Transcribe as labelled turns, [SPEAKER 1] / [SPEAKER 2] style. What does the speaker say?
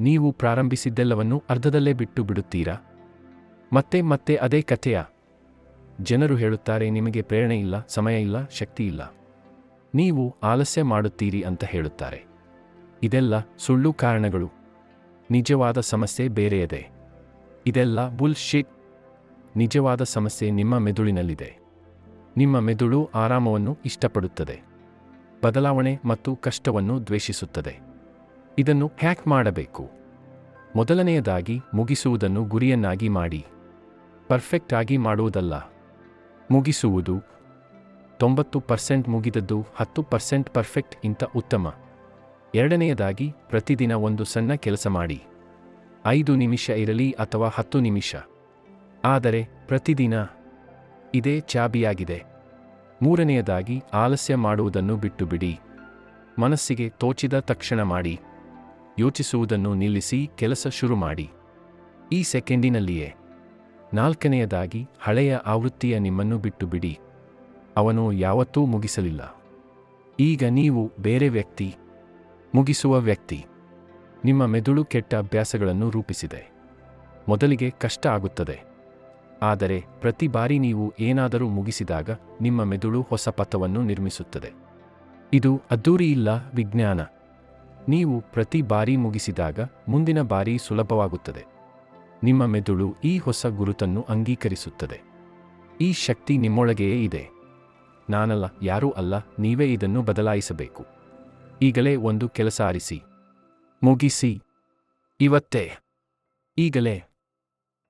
[SPEAKER 1] ನೀವು ಪ್ರಾರಂಭಿಸಿದ್ದೆಲ್ಲವನ್ನು ಅರ್ಧದಲ್ಲೇ ಬಿಟ್ಟು ಬಿಡುತ್ತೀರಾ? ಮತ್ತೆ ಮತ್ತೆ ಅದೇ ಕಥೆಯ? ಜನರು ಹೇಳುತ್ತಾರೆ, ನಿಮಗೆ ಪ್ರೇರಣೆ ಇಲ್ಲ, ಸಮಯ ಇಲ್ಲ, ಶಕ್ತಿ ಇಲ್ಲ. ನೀವು ಆಲಸ್ಯ ಮಾಡುತ್ತೀರಿ ಅಂತ ಹೇಳುತ್ತಾರೆ. ಇದೆಲ್ಲ ಸುಳ್ಳು ಕಾರಣಗಳು. ನಿಜವಾದ ಸಮಸ್ಯೆ ಬೇರೆಯದೆ. ಇದೆಲ್ಲ ಬುಲ್ ಶೇಕ್ ನಿಜವಾದ ಸಮಸ್ಯೆ ನಿಮ್ಮ ಮೆದುಳಿನಲ್ಲಿದೆ. ನಿಮ್ಮ ಮೆದುಳು ಆರಾಮವನ್ನು ಇಷ್ಟಪಡುತ್ತದೆ. ಬದಲಾವಣೆ ಮತ್ತು ಕಷ್ಟವನ್ನು ದ್ವೇಷಿಸುತ್ತದೆ. ಇದನ್ನು ಹ್ಯಾಕ್ ಮಾಡಬೇಕು. ಮೊದಲನೆಯದಾಗಿ ಮುಗಿಸುವುದನ್ನು ಗುರಿಯನ್ನಾಗಿ ಮಾಡಿ. ಪರ್ಫೆಕ್ಟ್ ಆಗಿ ಮಾಡುವುದಲ್ಲ ಮುಗಿಸುವುದು ತೊಂಬತ್ತು ಪರ್ಸೆಂಟ್ ಮುಗಿದದ್ದು ಹತ್ತು ಪರ್ಸೆಂಟ್ ಪರ್ಫೆಕ್ಟ್ ಇಂತ ಉತ್ತಮ. ಎರಡನೆಯದಾಗಿ ಪ್ರತಿದಿನ ಒಂದು ಸಣ್ಣ ಕೆಲಸ ಮಾಡಿ. ಐದು ನಿಮಿಷ ಇರಲಿ ಅಥವಾ ಹತ್ತು ನಿಮಿಷ. ಆದರೆ ಪ್ರತಿದಿನ ಇದೇ ಚಾಬಿಯಾಗಿದೆ. ಮೂರನೆಯದಾಗಿ ಆಲಸ್ಯ ಮಾಡುವುದನ್ನು ಬಿಟ್ಟುಬಿಡಿ. ಮನಸ್ಸಿಗೆ ತೋಚಿದ ತಕ್ಷಣ ಮಾಡಿ. ಯೋಚಿಸುವುದನ್ನು ನಿಲ್ಲಿಸಿ ಕೆಲಸ ಶುರು ಮಾಡಿ ಈ ಸೆಕೆಂಡಿನಲ್ಲಿಯೇ ನಾಲ್ಕನೆಯದಾಗಿ ಹಳೆಯ ಆವೃತ್ತಿಯ ನಿಮ್ಮನ್ನು ಬಿಟ್ಟುಬಿಡಿ. ಅವನು ಯಾವತ್ತೂ ಮುಗಿಸಲಿಲ್ಲ. ಈಗ ನೀವು ಬೇರೆ ವ್ಯಕ್ತಿ, ಮುಗಿಸುವ ವ್ಯಕ್ತಿ. ನಿಮ್ಮ ಮೆದುಳು ಕೆಟ್ಟ ಅಭ್ಯಾಸಗಳನ್ನು ರೂಪಿಸಿದೆ. ಮೊದಲಿಗೆ ಕಷ್ಟ ಆಗುತ್ತದೆ. ಆದರೆ ಪ್ರತಿ ಬಾರಿ ನೀವು ಏನಾದರೂ ಮುಗಿಸಿದಾಗ ನಿಮ್ಮ ಮೆದುಳು ಹೊಸ ಪಥವನ್ನು ನಿರ್ಮಿಸುತ್ತದೆ. ಇದು ಅದ್ದೂರಿ ಇಲ್ಲ ವಿಜ್ಞಾನ. ನೀವು ಪ್ರತಿ ಬಾರಿ ಮುಗಿಸಿದಾಗ ಮುಂದಿನ ಬಾರಿ ಸುಲಭವಾಗುತ್ತದೆ. ನಿಮ್ಮ ಮೆದುಳು ಈ ಹೊಸ ಗುರುತನ್ನು ಅಂಗೀಕರಿಸುತ್ತದೆ. ಈ ಶಕ್ತಿ ನಿಮ್ಮೊಳಗೆಯೇ ಇದೆ. ನಾನಲ್ಲ, ಯಾರೂ ಅಲ್ಲ, ನೀವೇ ಇದನ್ನು ಬದಲಾಯಿಸಬೇಕು. ಈಗಲೇ ಒಂದು ಕೆಲಸ ಆರಿಸಿ. ಮುಗಿಸಿ. ಇವತ್ತೇ. ಈಗಲೇ.